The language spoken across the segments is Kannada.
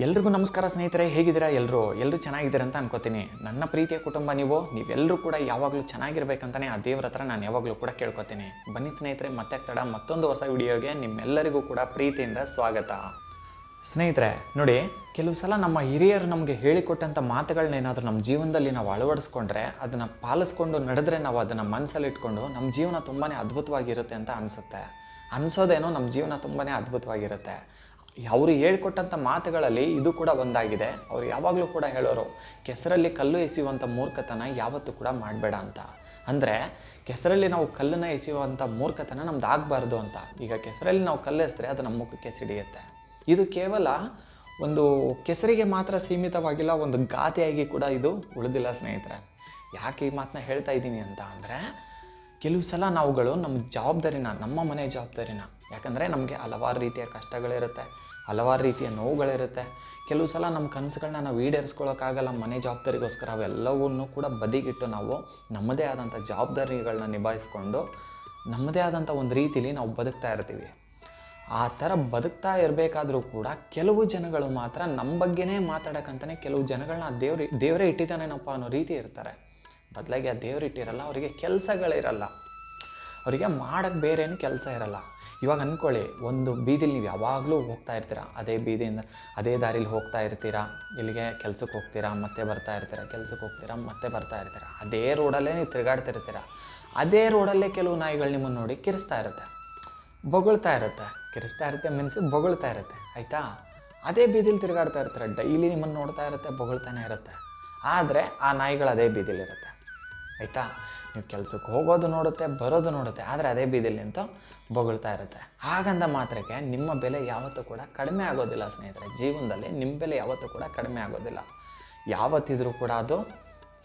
ಎಲ್ರಿಗೂ ನಮಸ್ಕಾರ ಸ್ನೇಹಿತರೆ, ಹೇಗಿದ್ದೀರಾ? ಎಲ್ಲರೂ ಎಲ್ಲರೂ ಚೆನ್ನಾಗಿದ್ದೀರಾ ಅಂತ ಅನ್ಕೋತೀನಿ. ನನ್ನ ಪ್ರೀತಿಯ ಕುಟುಂಬ ನೀವು ನೀವೆಲ್ಲರೂ ಕೂಡ ಯಾವಾಗಲೂ ಚೆನ್ನಾಗಿರ್ಬೇಕಂತಾನೆ ಆ ದೇವ್ರ ಹತ್ರ ನಾನು ಯಾವಾಗಲೂ ಕೂಡ ಕೇಳ್ಕೊತೀನಿ. ಬನ್ನಿ ಸ್ನೇಹಿತರೆ, ಮತ್ತೆ ತಡ ಮತ್ತೊಂದು ಹೊಸ ವಿಡಿಯೋಗೆ ನಿಮ್ಮೆಲ್ಲರಿಗೂ ಕೂಡ ಪ್ರೀತಿಯಿಂದ ಸ್ವಾಗತ. ಸ್ನೇಹಿತರೆ, ನೋಡಿ, ಕೆಲವು ಸಲ ನಮ್ಮ ಹಿರಿಯರು ನಮಗೆ ಹೇಳಿಕೊಟ್ಟಂಥ ಮಾತುಗಳನ್ನೇನಾದರೂ ನಮ್ಮ ಜೀವನದಲ್ಲಿ ನಾವು ಅಳವಡಿಸ್ಕೊಂಡ್ರೆ, ಅದನ್ನು ಪಾಲಿಸ್ಕೊಂಡು ನಡೆದ್ರೆ ನಾವು ಅದನ್ನು ಮನಸ್ಸಲ್ಲಿ ಇಟ್ಕೊಂಡು ನಮ್ಮ ಜೀವನ ತುಂಬಾ ಅದ್ಭುತವಾಗಿರುತ್ತೆ ಅಂತ ಅನಿಸುತ್ತೆ. ಅನಿಸೋದೇನೋ ನಮ್ಮ ಜೀವನ ತುಂಬಾ ಅದ್ಭುತವಾಗಿರುತ್ತೆ. ಅವರು ಹೇಳ್ಕೊಟ್ಟಂಥ ಮಾತುಗಳಲ್ಲಿ ಇದು ಕೂಡ ಒಂದಾಗಿದೆ. ಅವ್ರು ಯಾವಾಗಲೂ ಕೂಡ ಹೇಳೋರು, ಕೆಸರಲ್ಲಿ ಕಲ್ಲು ಎಸೆಯುವಂಥ ಮೂರ್ಖತನ ಯಾವತ್ತೂ ಕೂಡ ಮಾಡಬೇಡ ಅಂತ. ಅಂದರೆ ಕೆಸರಲ್ಲಿ ನಾವು ಕಲ್ಲನ್ನು ಎಸೆಯುವಂಥ ಮೂರ್ಖತನ ನಮ್ದು ಆಗಬಾರ್ದು ಅಂತ. ಈಗ ಕೆಸರಲ್ಲಿ ನಾವು ಕಲ್ಲು ಅದು ನಮ್ಮ ಮುಖಕ್ಕೆ ಸಿಡಿಯುತ್ತೆ. ಇದು ಕೇವಲ ಒಂದು ಕೆಸರಿಗೆ ಮಾತ್ರ ಸೀಮಿತವಾಗಿಲ್ಲ, ಒಂದು ಗಾದೆಯಾಗಿ ಕೂಡ ಇದು ಉಳಿದಿಲ್ಲ ಸ್ನೇಹಿತರೆ. ಯಾಕೆ ಈ ಮಾತನ್ನ ಹೇಳ್ತಾ ಇದ್ದೀನಿ ಅಂತ ಅಂದರೆ, ಕೆಲವು ಸಲ ನಾವುಗಳು ನಮ್ಮ ಜವಾಬ್ದಾರಿನ, ನಮ್ಮ ಮನೆ ಜವಾಬ್ದಾರಿನ ಯಾಕಂದರೆ ನಮಗೆ ಹಲವಾರು ರೀತಿಯ ಕಷ್ಟಗಳಿರುತ್ತೆ, ಹಲವಾರು ರೀತಿಯ ನೋವುಗಳಿರುತ್ತೆ. ಕೆಲವು ಸಲ ನಮ್ಮ ಕನಸುಗಳನ್ನ ನಾವು ಈಡೇರಿಸ್ಕೊಳ್ಳೋಕ್ಕಾಗಲ್ಲ ಮನೆ ಜವಾಬ್ದಾರಿಗೋಸ್ಕರ ಅವೆಲ್ಲವನ್ನೂ ಕೂಡ ಬದಿಗಿಟ್ಟು ನಾವು ನಮ್ಮದೇ ಆದಂಥ ಜವಾಬ್ದಾರಿಗಳನ್ನ ನಿಭಾಯಿಸ್ಕೊಂಡು ನಮ್ಮದೇ ಆದಂಥ ಒಂದು ರೀತಿಲಿ ನಾವು ಬದುಕ್ತಾ ಇರ್ತೀವಿ. ಆ ಥರ ಬದುಕ್ತಾ ಇರಬೇಕಾದ್ರೂ ಕೂಡ ಕೆಲವು ಜನಗಳು ಮಾತ್ರ ನಮ್ಮ ಬಗ್ಗೆನೇ ಮಾತಾಡೋಕ್ಕಂತಲೇ ಕೆಲವು ಜನಗಳನ್ನ ದೇವ್ರ, ದೇವರೇ ಇಟ್ಟಿದ್ದಾನೇನಪ್ಪ ಅನ್ನೋ ರೀತಿ ಇರ್ತಾರೆ. ಬದಲಾಗಿ ಆ ದೇವ್ರು ಇಟ್ಟಿರಲ್ಲ, ಅವರಿಗೆ ಕೆಲಸಗಳಿರಲ್ಲ. ಅವರಿಗೆ ಮಾಡೋಕ್ಕೆ ಬೇರೇನು ಕೆಲಸ ಇರಲ್ಲ. ಇವಾಗ ಅಂದ್ಕೊಳ್ಳಿ, ಒಂದು ಬೀದಿಲಿ ನೀವು ಯಾವಾಗಲೂ ಹೋಗ್ತಾ ಇರ್ತೀರಾ? ಅದೇ ಬೀದಿಯಿಂದ, ಅದೇ ದಾರಿಲಿ ಹೋಗ್ತಾ ಇರ್ತೀರಾ? ಇಲ್ಲಿಗೆ ಕೆಲ್ಸಕ್ಕೆ ಹೋಗ್ತೀರಾ? ಮತ್ತೆ ಬರ್ತಾ ಇರ್ತೀರಾ? ಕೆಲ್ಸಕ್ಕೆ ಹೋಗ್ತೀರಾ? ಮತ್ತೆ ಬರ್ತಾ ಇರ್ತೀರಾ? ಅದೇ ರೋಡಲ್ಲೇ ನೀವು ತಿರುಗಾಡ್ತಿರ್ತೀರ? ಅದೇ ರೋಡಲ್ಲೇ ಕೆಲವು ನಾಯಿಗಳು ನಿಮ್ಮನ್ನು ನೋಡಿ ಕಿರಿಸ್ತಾ ಇರುತ್ತೆ. ಬೊಗಳ್ತಾ ಇರುತ್ತೆ. ಕಿರಿಸ್ತಾ ಇರುತ್ತೆ ಮೀನ್ಸ್ ಬೊಗಳ್ತಾ ಇರುತ್ತೆ. ಆಯಿತಾ? ಅದೇ ಬೀದಿಲಿ ತಿರುಗಾಡ್ತಾ ಇರ್ತಾರೆ? ಡೈಲಿ ನಿಮ್ಮನ್ನು ನೋಡ್ತಾ ಇರುತ್ತೆ, ಬೊಗಳ್ತಾನೆ ಇರುತ್ತೆ. ಆದರೆ ಆ ನಾಯಿಗಳು ಅದೇ ಬೀದಿಲಿರುತ್ತೆ. ಆಯಿತಾ? ನೀವು ಕೆಲ್ಸಕ್ಕೆ ಹೋಗೋದು ನೋಡುತ್ತೆ, ಬರೋದು ನೋಡುತ್ತೆ, ಆದರೆ ಅದೇ ಬೀದಿಲಿ ನಿಂತು ಬೊಗಳ್ತಾ ಇರುತ್ತೆ. ಹಾಗಂದ ಮಾತ್ರಕ್ಕೆ ನಿಮ್ಮ ಬೆಲೆ ಯಾವತ್ತೂ ಕೂಡ ಕಡಿಮೆ ಆಗೋದಿಲ್ಲ ಸ್ನೇಹಿತರೆ. ಜೀವನದಲ್ಲಿ ನಿಮ್ಮ ಬೆಲೆ ಯಾವತ್ತೂ ಕೂಡ ಕಡಿಮೆ ಆಗೋದಿಲ್ಲ. ಯಾವತ್ತಿದ್ರೂ ಕೂಡ ಅದು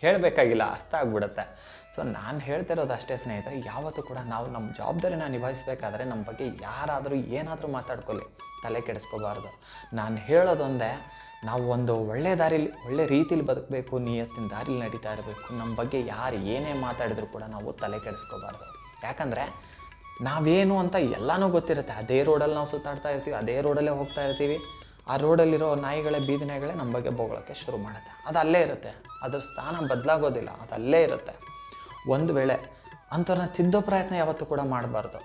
ಹೇಳಬೇಕಾಗಿಲ್ಲ, ಅರ್ಥ ಆಗ್ಬಿಡುತ್ತೆ. ಸೊ ನಾನು ಹೇಳ್ತಿರೋದು ಅಷ್ಟೇ ಸ್ನೇಹಿತರೆ, ಯಾವತ್ತೂ ಕೂಡ ನಾವು ನಮ್ಮ ಜವಾಬ್ದಾರಿನ ನಿಭಾಯಿಸಬೇಕಾದ್ರೆ ನಮ್ಮ ಬಗ್ಗೆ ಯಾರಾದರೂ ಏನಾದರೂ ಮಾತಾಡ್ಕೊಳ್ಳಿ, ತಲೆ ಕೆಡಿಸ್ಕೋಬಾರ್ದು. ನಾನು ಹೇಳೋದೊಂದೇ, ನಾವು ಒಂದು ಒಳ್ಳೆ ದಾರಿಲಿ, ಒಳ್ಳೆ ರೀತಿಲಿ ಬದುಕಬೇಕು, ನಿಯತ್ತಿನ ದಾರಿಲಿ ನಡೀತಾ ಇರಬೇಕು. ನಮ್ಮ ಬಗ್ಗೆ ಯಾರು ಏನೇ ಮಾತಾಡಿದ್ರು ಕೂಡ ನಾವು ತಲೆ ಕೆಡಿಸ್ಕೋಬಾರ್ದು. ಯಾಕಂದರೆ, ನಾವೇನು ಅಂತ ಎಲ್ಲನೂ ಗೊತ್ತಿರುತ್ತೆ. ಅದೇ ರೋಡಲ್ಲಿ ನಾವು ಸುತ್ತಾಡ್ತಾ ಇರ್ತೀವಿ, ಅದೇ ರೋಡಲ್ಲೇ ಹೋಗ್ತಾ ಇರ್ತೀವಿ. ಆ ರೋಡಲ್ಲಿರೋ ನಾಯಿಗಳೇ, ಬೀದಿ ನಾಯಿಗಳೇ ನಮ್ಮ ಬಗ್ಗೆ ಬೋಗಳಕ್ಕೆ ಶುರು ಮಾಡುತ್ತೆ. ಅದು ಅಲ್ಲೇ ಇರುತ್ತೆ. ಅದ್ರ ಸ್ಥಾನ ಬದಲಾಗೋದಿಲ್ಲ. ಅದು ಅಲ್ಲೇ ಇರುತ್ತೆ. ಒಂದು ವೇಳೆ ಅಂಥವ್ರನ್ನ ತಿದ್ದೋ ಪ್ರಯತ್ನ ಯಾವತ್ತೂ ಕೂಡ ಮಾಡಬಾರ್ದು.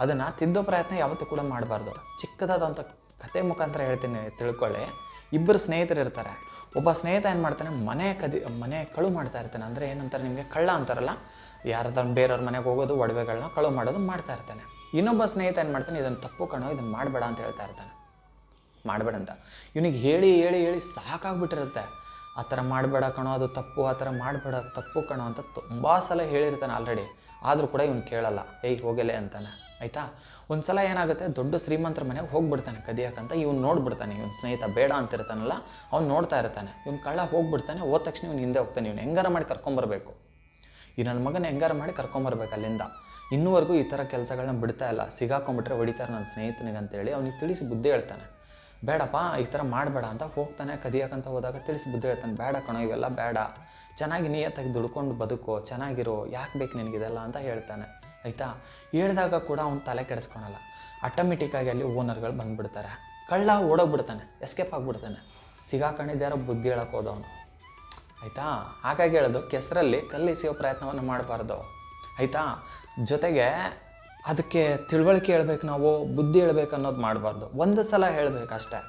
ಅದನ್ನು ತಿದ್ದೋ ಪ್ರಯತ್ನ ಯಾವತ್ತೂ ಕೂಡ ಮಾಡಬಾರ್ದು. ಚಿಕ್ಕದಾದಂಥ ಕತೆ ಮುಖಾಂತರ ಹೇಳ್ತೀನಿ, ತಿಳ್ಕೊಳ್ಳಿ. ಇಬ್ಬರು ಸ್ನೇಹಿತರು ಇರ್ತಾರೆ. ಒಬ್ಬ ಸ್ನೇಹಿತ ಏನು ಮಾಡ್ತಾನೆ? ಮನೆ ಕದಿ, ಮನೆ ಕಳು ಮಾಡ್ತಾ ಇರ್ತಾನೆ. ಅಂದರೆ ಏನಂತಾರೆ ನಿಮಗೆ? ಕಳ್ಳ ಅಂತಾರಲ್ಲ? ಯಾರ್ದಾರು ಬೇರೆಯವ್ರ ಮನೆಗೆ ಹೋಗೋದು ಒಡವೆಗಳನ್ನ ಕಳು ಮಾಡೋದು ಮಾಡ್ತಾ ಇರ್ತಾನೆ. ಇನ್ನೊಬ್ಬ ಸ್ನೇಹಿತ ಏನು ಮಾಡ್ತಾನೆ? ಇದನ್ನು ತಪ್ಪು ಕಣೋ, ಇದನ್ನು ಮಾಡಬೇಡ ಅಂತ ಹೇಳ್ತಾ ಇರ್ತಾನೆ. ಮಾಡಬೇಡ ಅಂತ ಇವನಿಗೆ ಹೇಳಿ ಹೇಳಿ ಹೇಳಿ ಸಾಕಾಗ್ಬಿಟ್ಟಿರುತ್ತೆ. ಆ ಥರ ಮಾಡಬೇಡ ಕಣೋ, ಅದು ತಪ್ಪು, ಆ ಥರ ಮಾಡಬೇಡ, ತಪ್ಪು ಕಣೋ ಅಂತ ತುಂಬ ಸಲ ಹೇಳಿರ್ತಾನೆ ಆಲ್ರೆಡಿ ಆದರೂ ಕೂಡ ಇವನು ಕೇಳಲ್ಲ. ಏಯ್, ಹೋಗಲೆ ಅಂತಾನೆ. ಆಯಿತಾ? ಒಂದು ಸಲ ಏನಾಗುತ್ತೆ, ದೊಡ್ಡ ಶ್ರೀಮಂತರ ಮನೆಗೆ ಹೋಗ್ಬಿಡ್ತಾನೆ ಕದಿಯಾಕಂತ ಇವ್ನು ನೋಡ್ಬಿಡ್ತಾನೆ, ಇವ್ನ ಸ್ನೇಹಿತ ಬೇಡ ಅಂತಿರ್ತಾನಲ್ಲ, ಅವ್ನು ನೋಡ್ತಾ ಇರ್ತಾನೆ. ಇವ್ನು ಕಳ್ಳ ಹೋಗ್ಬಿಡ್ತಾನೆ, ಹೋದ ತಕ್ಷಣ ಇವ್ನು ಹಿಂದೆ ಹೋಗ್ತಾನೆ. ಇವನು ಹೆಂಗಾರ ಮಾಡಿ ಕರ್ಕೊಂಬರ್ಬೇಕು ಈ ನನ್ನ ಮಗನ ಹೆಂಗಾರ ಮಾಡಿ ಕರ್ಕೊಂಬರ್ಬೇಕು ಅಲ್ಲಿಂದ? ಇನ್ನೂವರೆಗೂ ಈ ಥರ ಕೆಲಸಗಳನ್ನ ಬಿಡ್ತಾ ಇಲ್ಲ. ಸಿಗಾಕೊಂಬಿಟ್ರೆ ಹೊಡಿತಾರೆ ನನ್ನ ಸ್ನೇಹಿತನಿಗೆ ಅಂತೇಳಿ ಅವನಿಗೆ ತಿಳಿಸಿ ಬುದ್ಧಿ ಹೇಳ್ತಾನೆ. ಬೇಡಪ್ಪ, ಈ ಥರ ಮಾಡಬೇಡ ಅಂತ ಹೋಗ್ತಾನೆ ಕದಿಯಕ್ಕಂತ ಹೋದಾಗ ತಿಳಿಸಿ ಬುದ್ಧಿ ಹೇಳ್ತಾನೆ, ಬೇಡ ಕಣೋ, ಇವೆಲ್ಲ ಬೇಡ. ಚೆನ್ನಾಗಿ ನಿಯತ್ತಾಗಿ ದುಡ್ಕೊಂಡು ಬದುಕೋ, ಚೆನ್ನಾಗಿರೋ, ಯಾಕೆ ಬೇಕು ನಿನಗಿದೆಲ್ಲ ಅಂತ ಹೇಳ್ತಾನೆ. ಆಯಿತಾ? ಹೇಳಿದಾಗ ಕೂಡ ಅವ್ನು ತಲೆ ಕೆಡಿಸ್ಕೊಳಲ್ಲ. ಆಟೋಮೆಟಿಕ್ಕಾಗಿ ಅಲ್ಲಿ ಓನರ್ಗಳು ಬಂದುಬಿಡ್ತಾರೆ. ಕಳ್ಳ ಓಡೋಗ್ಬಿಡ್ತಾನೆ ಎಸ್ಕೇಪ್ ಆಗಿಬಿಡ್ತಾನೆ. ಸಿಗಾಕೊಂಡಿದ್ದಾರೋ ಬುದ್ಧಿ ಹೇಳಕ್ಕೆ ಹೋದವನು. ಆಯಿತಾ? ಹಾಗಾಗಿ ಹೇಳೋದು, ಕೆಸರಲ್ಲಿ ಕಲ್ಲಿಸಿಯೋ ಪ್ರಯತ್ನವನ್ನು ಮಾಡಬಾರ್ದು. ಆಯಿತಾ? ಜೊತೆಗೆ ಅದಕ್ಕೆ ತಿಳುವಳಿಕೆ ಹೇಳ್ಬೇಕು ನಾವು, ಬುದ್ಧಿ ಹೇಳ್ಬೇಕು ಅನ್ನೋದು ಮಾಡಬಾರ್ದು. ಒಂದು ಸಲ ಹೇಳ್ಬೇಕು ಅಷ್ಟೇ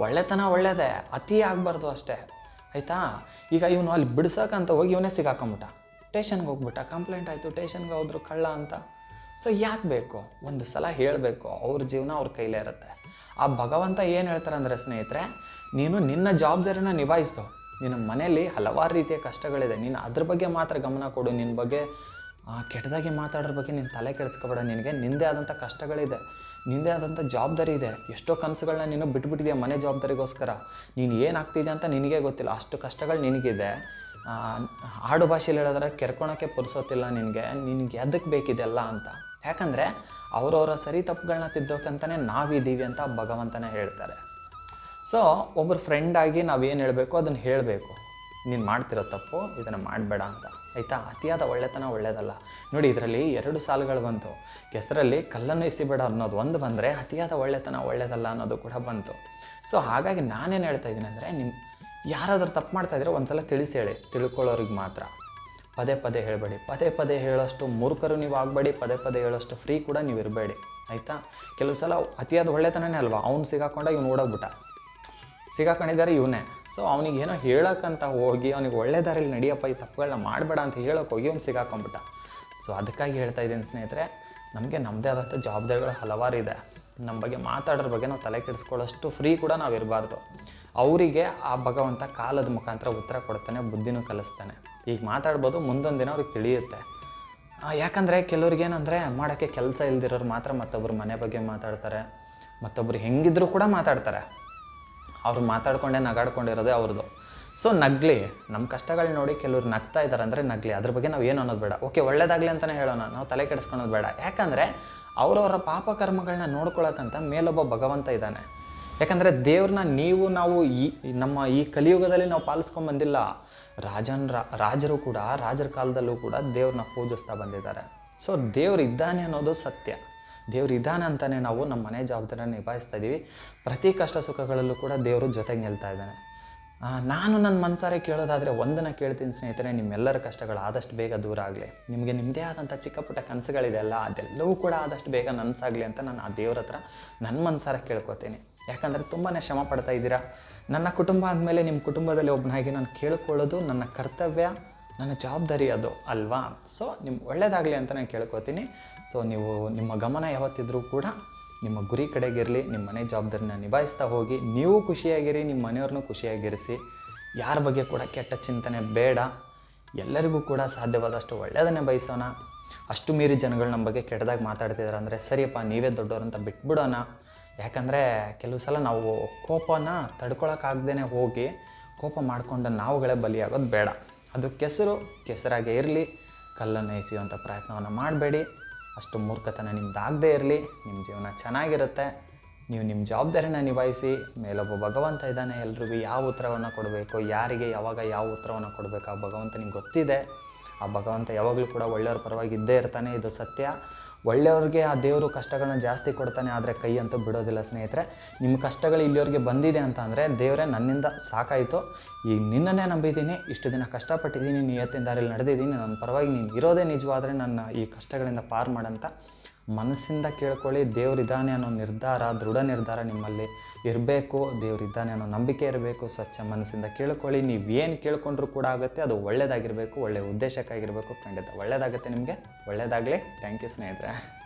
ಒಳ್ಳೆತನ ಒಳ್ಳೆಯದೇ ಅತಿ ಆಗಬಾರ್ದು ಅಷ್ಟೇ. ಆಯಿತಾ? ಈಗ ಇವನು ಅಲ್ಲಿ ಬಿಡ್ಸೋಕಂತ ಹೋಗಿ ಇವನೇ ಸಿಗಾಕೊಂಬಿಟ್ಟ. ಟೇಷನ್ಗೆ ಹೋಗ್ಬಿಟ್ಟ. ಕಂಪ್ಲೇಂಟ್ ಆಯಿತು ಟೇಷನ್ಗೆ ಹೋದ್ರು ಕಳ್ಳ ಅಂತ. ಸೊ ಯಾಕೆ ಬೇಕು? ಒಂದು ಸಲ ಹೇಳಬೇಕು. ಅವ್ರ ಜೀವನ ಅವ್ರ ಕೈಲೇ ಇರುತ್ತೆ. ಆ ಭಗವಂತ ಏನು ಹೇಳ್ತಾರೆ ಅಂದರೆ ಸ್ನೇಹಿತರೆ, ನೀನು ನಿನ್ನ ಜವಾಬ್ದಾರಿನ ನಿಭಾಯಿಸು. ನಿನ್ನ ಮನೆಯಲ್ಲಿ ಹಲವಾರು ರೀತಿಯ ಕಷ್ಟಗಳಿದೆ. ನೀನು ಅದ್ರ ಬಗ್ಗೆ ಮಾತ್ರ ಗಮನ ಕೊಡು. ನಿನ್ನ ಬಗ್ಗೆ ಆ, ಕೆಟ್ಟದಾಗಿ ಮಾತಾಡೋದ್ರ ಬಗ್ಗೆ ನೀನು ತಲೆ ಕೆಡಿಸ್ಕೋಬೇಡ. ನಿನಗೆ ನಿಂದೇ ಆದಂಥ ಕಷ್ಟಗಳಿದೆ. ನಿಂದೇ ಆದಂಥ ಜವಾಬ್ದಾರಿ ಇದೆ. ಎಷ್ಟೋ ಕನಸುಗಳನ್ನ ನೀನು ಬಿಟ್ಬಿಟ್ಟಿದೆಯಾ ಮನೆ ಜವಾಬ್ದಾರಿಗೋಸ್ಕರ. ನೀನು ಏನಾಗ್ತಿದೆ ಅಂತ ನಿನಗೆ ಗೊತ್ತಿಲ್ಲ. ಅಷ್ಟು ಕಷ್ಟಗಳು ನಿನಗಿದೆ. ಆಡು ಭಾಷೆಯಲ್ಲಿ ಹೇಳಿದ್ರೆ ಕೆರ್ಕೊಳಕ್ಕೆ ಪುರ್ಸೋತಿಲ್ಲ ನಿನಗೆ. ನಿನಗೆ ಎದಕ್ಕೆ ಬೇಕಿದೆಲ್ಲ ಅಂತ. ಯಾಕಂದರೆ ಅವರವರ ಸರಿ ತಪ್ಪುಗಳನ್ನ ತಿದ್ದೋಕಂತಲೇ ನಾವಿದ್ದೀವಿ ಅಂತ ಭಗವಂತನೇ ಹೇಳ್ತಾರೆ. ಸೊ ಒಬ್ಬರು ಫ್ರೆಂಡಾಗಿ ನಾವೇನು ಹೇಳಬೇಕು? ಅದನ್ನು ಹೇಳಬೇಕು. ನೀನು ಮಾಡ್ತಿರೋ ತಪ್ಪು ಇದನ್ನು ಮಾಡಬೇಡ ಅಂತ. ಆಯಿತಾ? ಅತಿಯಾದ ಒಳ್ಳೆತನ ಒಳ್ಳೆಯದಲ್ಲ ನೋಡಿ, ಇದರಲ್ಲಿ ಎರಡು ಸಾಲುಗಳು ಬಂತು. ಕೆಸರಲ್ಲಿ ಕಲ್ಲನ್ನು ಇಸಿಬೇಡ ಅನ್ನೋದು ಒಂದು ಬಂದರೆ ಅತಿಯಾದ ಒಳ್ಳೆತನ ಒಳ್ಳೆಯದಲ್ಲ ಅನ್ನೋದು ಕೂಡ ಬಂತು. ಸೊ ಹಾಗಾಗಿ ನಾನೇನು ಹೇಳ್ತಾ ಇದ್ದೀನಿ ಅಂದರೆ ನಿಮ್ಮ ಯಾರಾದರೂ ತಪ್ಪು ಮಾಡ್ತಾ ಇದ್ರೆ ಒಂದ್ಸಲ ತಿಳಿಸಿ ಹೇಳಿ ತಿಳ್ಕೊಳ್ಳೋರಿಗೆ ಮಾತ್ರ. ಪದೇ ಪದೇ ಹೇಳಬೇಡಿ. ಪದೇ ಪದೇ ಹೇಳೋಷ್ಟು ಮೂರ್ಖರು ನೀವು ಆಗಬೇಡಿ, ಪದೇ ಪದೇ ಹೇಳೋಷ್ಟು ಫ್ರೀ ಕೂಡ ನೀವು ಇರಬೇಡಿ ಆಯಿತಾ? ಕೆಲವು ಸಲ ಅತಿಯಾದ ಒಳ್ಳೆತನನೇ ಅಲ್ವಾ? ಅವ್ನು ಸಿಗಾಕೊಂಡ, ಇವ್ನು ಓಡೋಗ್ಬಿಟ್ಟ. ಸಿಗಾಕೊಂಡಿದ್ದಾರೆ ಇವನೇ. ಸೊ ಅವನಿಗೆ ಏನೋ ಹೇಳೋಕ್ಕಂತ ಹೋಗಿ, ಅವನಿಗೆ ಒಳ್ಳೆ ದಾರಿಲಿ ನಡೆಯಪ್ಪ, ಈ ತಪ್ಪುಗಳನ್ನ ಮಾಡಬೇಡ ಅಂತ ಹೇಳೋಕೆ ಹೋಗಿ ಅವ್ನು ಸಿಗಾಕೊಂಬಿಟ್ಟ ಸೊ ಅದಕ್ಕಾಗಿ ಹೇಳ್ತಾ ಇದ್ದೀನಿ ಸ್ನೇಹಿತರೆ, ನಮಗೆ ನಮ್ಮದೇ ಆದಂಥ ಜವಾಬ್ದಾರಿಗಳು ಹಲವಾರು ಇದೆ. ನಮ್ಮ ಬಗ್ಗೆ ಮಾತಾಡೋದ್ರ ಬಗ್ಗೆ ನಾವು ತಲೆ ಕೆಡಿಸ್ಕೊಳ್ಳೋಷ್ಟು ಫ್ರೀ ಕೂಡ ನಾವು ಇರಬಾರ್ದು. ಅವರಿಗೆ ಆ ಭಗವಂತ ಕಾಲದ ಮುಖಾಂತರ ಉತ್ತರ ಕೊಡ್ತಾನೆ, ಬುದ್ಧಿನೂ ಕಲಿಸ್ತಾನೆ. ಈಗ ಮಾತಾಡ್ಬೋದು ಮುಂದೊಂದು ದಿನ ಅವ್ರಿಗೆ ತಿಳಿಯುತ್ತೆ. ಯಾಕಂದರೆ ಕೆಲವ್ರಿಗೆ ಏನಂದರೆ ಮಾಡೋಕ್ಕೆ ಕೆಲಸ ಇಲ್ದಿರೋರು ಮಾತ್ರ ಮತ್ತೊಬ್ಬರು ಮನೆ ಬಗ್ಗೆ ಮಾತಾಡ್ತಾರೆ. ಮತ್ತೊಬ್ಬರು ಹೆಂಗಿದ್ರು ಕೂಡ ಮಾತಾಡ್ತಾರೆ. ಅವ್ರು ಮಾತಾಡ್ಕೊಂಡೆ, ನಗಾಡ್ಕೊಂಡಿರೋದೇ ಅವ್ರದ್ದು ಸೊ ನಗ್ಲಿ ನಮ್ಮ ಕಷ್ಟಗಳು ನೋಡಿ ಕೆಲವ್ರು ನಗ್ತಾ ಇದ್ದಾರೆ ಅಂದರೆ ನಗ್ಲಿ. ಅದ್ರ ಬಗ್ಗೆ ನಾವು ಏನು ಅನ್ನೋದು ಬೇಡ. ಓಕೆ ಒಳ್ಳೇದಾಗಲಿ ಅಂತಲೇ ಹೇಳೋಣ. ನಾವು ತಲೆ ಕೆಡಿಸ್ಕೊಳೋದು ಬೇಡ. ಯಾಕಂದರೆ ಅವರವರ ಪಾಪ ಕರ್ಮಗಳನ್ನ ನೋಡ್ಕೊಳಕ್ಕಂತ ಮೇಲೊಬ್ಬ ಭಗವಂತ ಇದ್ದಾನೆ. ಯಾಕಂದರೆ ದೇವ್ರನ್ನ ನೀವು, ನಾವು ಈ, ನಮ್ಮ ಈ ಕಲಿಯುಗದಲ್ಲಿ ನಾವು ಪಾಲಿಸ್ಕೊಂಬಂದಿಲ್ಲ ರಾಜನ್ ರಾಜರು ಕೂಡ, ರಾಜರ ಕಾಲದಲ್ಲೂ ಕೂಡ ದೇವ್ರನ್ನ ಪೂಜಿಸ್ತಾ ಬಂದಿದ್ದಾರೆ. ಸೊ ದೇವ್ರು ಇದ್ದಾನೆ ಅನ್ನೋದು ಸತ್ಯ. ದೇವ್ರು ಇದ್ದಾನೆ ಅಂತಲೇ ನಾವು ನಮ್ಮ ಮನೆ ಜವಾಬ್ದಾರಿಯನ್ನು ನಿಭಾಯಿಸ್ತಾ ಇದ್ದೀವಿ ಪ್ರತಿ ಕಷ್ಟ ಸುಖಗಳಲ್ಲೂ ಕೂಡ ದೇವರು ಜೊತೆಗೆ ನಿಲ್ತಾ ಇದ್ದಾನೆ. ನಾನು ನನ್ನ ಮನಸಾರೆ ಕೇಳೋದಾದರೆ ಒಂದನ್ನು ಕೇಳ್ತೀನಿ ಸ್ನೇಹಿತರೆ, ನಿಮ್ಮೆಲ್ಲರ ಕಷ್ಟಗಳು ಆದಷ್ಟು ಬೇಗ ದೂರ ಆಗಲಿ. ನಿಮಗೆ ನಿಮ್ಮದೇ ಆದಂಥ ಚಿಕ್ಕ ಪುಟ್ಟ ಕನಸುಗಳಿದೆಯಲ್ಲ ಅದೆಲ್ಲವೂ ಕೂಡ ಆದಷ್ಟು ಬೇಗ ನನಸಾಗಲಿ ಅಂತ ನಾನು ಆ ದೇವ್ರ ಹತ್ರ ನನ್ನ ಮನಸಾರೆ ಕೇಳ್ಕೊತೀನಿ. ಯಾಕಂದರೆ ತುಂಬಾ ಶ್ರಮ ಪಡ್ತಾ ಇದ್ದೀರಾ? ನನ್ನ ಕುಟುಂಬ ಅಂದಮೇಲೆ ನಿಮ್ಮ ಕುಟುಂಬದಲ್ಲಿ ಒಬ್ಬನಾಗಿ ನಾನು ಕೇಳ್ಕೊಳ್ಳೋದು ನನ್ನ ಕರ್ತವ್ಯ. ನನ್ನ ಜವಾಬ್ದಾರಿ ಅದು ಅಲ್ವಾ? ಸೊ ನಿಮ್ಮ ಒಳ್ಳೇದಾಗಲಿ ಅಂತ ನಾನು ಕೇಳ್ಕೊತೀನಿ. ಸೊ ನೀವು ನಿಮ್ಮ ಗಮನ ಯಾವತ್ತಿದ್ರೂ ಕೂಡ ನಿಮ್ಮ ಗುರಿ ಕಡೆಗಿರಲಿ, ನಿಮ್ಮ ಮನೆ ಜವಾಬ್ದಾರಿನ ನಿಭಾಯಿಸ್ತಾ ಹೋಗಿ, ನೀವು ಖುಷಿಯಾಗಿರಿ ನಿಮ್ಮ ಮನೆಯವ್ರನ್ನೂ ಖುಷಿಯಾಗಿರಿಸಿ. ಯಾರ ಬಗ್ಗೆ ಕೂಡ ಕೆಟ್ಟ ಚಿಂತನೆ ಬೇಡ. ಎಲ್ಲರಿಗೂ ಕೂಡ ಸಾಧ್ಯವಾದಷ್ಟು ಒಳ್ಳೆಯದನ್ನೇ ಬಯಸೋಣ. ಅಷ್ಟು ಮೀರಿ ಜನಗಳು ನಮ್ಮ ಬಗ್ಗೆ ಕೆಟ್ಟದಾಗಿ ಮಾತಾಡ್ತಿದ್ದಾರೆ ಅಂದರೆ, ಸರಿಯಪ್ಪ, ನೀವೇ ದೊಡ್ಡವರು ಅಂತ ಬಿಟ್ಬಿಡೋಣ. ಯಾಕಂದರೆ, ಕೆಲವು ಸಲ ನಾವು ಕೋಪನ ತಡ್ಕೊಳಕ್ಕಾಗ್ದೇ ಹೋಗಿ, ಕೋಪ ಮಾಡಿಕೊಂಡು ನಾವುಗಳೇ ಬಲಿಯಾಗೋದು ಬೇಡ. ಅದು ಕೆಸರು, ಕೆಸರಾಗೇ ಇರಲಿ, ಕಲ್ಲನ್ನು ಎಸೆಯುವಂಥ ಪ್ರಯತ್ನವನ್ನು ಮಾಡಬೇಡಿ. ಅಷ್ಟು ಮೂರ್ಖತನ ನಿಮ್ದಾಗದೇ ಇರಲಿ, ನಿಮ್ಮ ಜೀವನ ಚೆನ್ನಾಗಿರುತ್ತೆ. ನೀವು ನಿಮ್ಮ ಜವಾಬ್ದಾರಿನ ನಿಭಾಯಿಸಿ, ಮೇಲೊಬ್ಬ ಭಗವಂತ ಇದ್ದಾನೆ, ಎಲ್ರಿಗೂ ಯಾವ ಉತ್ತರವನ್ನು ಕೊಡಬೇಕು, ಯಾರಿಗೆ ಯಾವಾಗ ಯಾವ ಉತ್ತರವನ್ನು ಕೊಡಬೇಕು, ಆ ಭಗವಂತ ನಿಮ್ಗೆ ಗೊತ್ತಿದೆ. ಆ ಭಗವಂತ ಯಾವಾಗಲೂ ಕೂಡ ಒಳ್ಳೆಯವ್ರ ಪರವಾಗಿ ಇದ್ದೇ ಇರ್ತಾನೆ, ಇದು ಸತ್ಯ. ಒಳ್ಳೆಯವ್ರಿಗೆ ಆ ದೇವರು ಕಷ್ಟಗಳನ್ನ ಜಾಸ್ತಿ ಕೊಡ್ತಾನೆ ಆದರೆ ಕೈ ಅಂತೂ ಬಿಡೋದಿಲ್ಲ ಸ್ನೇಹಿತರೆ. ನಿಮ್ಮ ಕಷ್ಟಗಳು ಇಲ್ಲಿಯವ್ರಿಗೆ ಬಂದಿದೆ ಅಂತ ಅಂದರೆ ದೇವರೇ ನನ್ನಿಂದ ಸಾಕಾಯಿತು. ಈಗ ನಿನ್ನನ್ನೇ ನಂಬಿದ್ದೀನಿ, ಇಷ್ಟು ದಿನ ಕಷ್ಟಪಟ್ಟಿದ್ದೀನಿ ನಿಯತ್ತಿನ ದಾರಿಯಲ್ಲಿ ನಡೆದಿದ್ದೀನಿ, ನನ್ನ ಪರವಾಗಿ ನೀನು ಇರೋದೇ ನಿಜವಾದರೆ ನನ್ನ ಈ ಕಷ್ಟಗಳಿಂದ ಪಾರು ಮಾಡಂತ ಮನಸ್ಸಿಂದ ಕೇಳ್ಕೊಳ್ಳಿ ದೇವರಿದ್ದಾನೆ ಅನ್ನೋ ನಿರ್ಧಾರ, ದೃಢ ನಿರ್ಧಾರ ನಿಮ್ಮಲ್ಲಿ ಇರಬೇಕು ದೇವರಿದ್ದಾನೆ ಅನ್ನೋ ನಂಬಿಕೆ ಇರಬೇಕು, ಸ್ವಚ್ಛ ಮನಸ್ಸಿಂದ ಕೇಳ್ಕೊಳ್ಳಿ. ನೀವು ಏನು ಕೇಳ್ಕೊಂಡ್ರೂ ಕೂಡ ಆಗುತ್ತೆ, ಅದು ಒಳ್ಳೆಯದಾಗಿರಬೇಕು ಒಳ್ಳೆಯ ಉದ್ದೇಶಕ್ಕಾಗಿರಬೇಕು, ಖಂಡಿತ ಒಳ್ಳೆಯದಾಗುತ್ತೆ ನಿಮಗೆ ಒಳ್ಳೆಯದಾಗಲಿ ಥ್ಯಾಂಕ್ ಯು ಸ್ನೇಹಿತರೆ.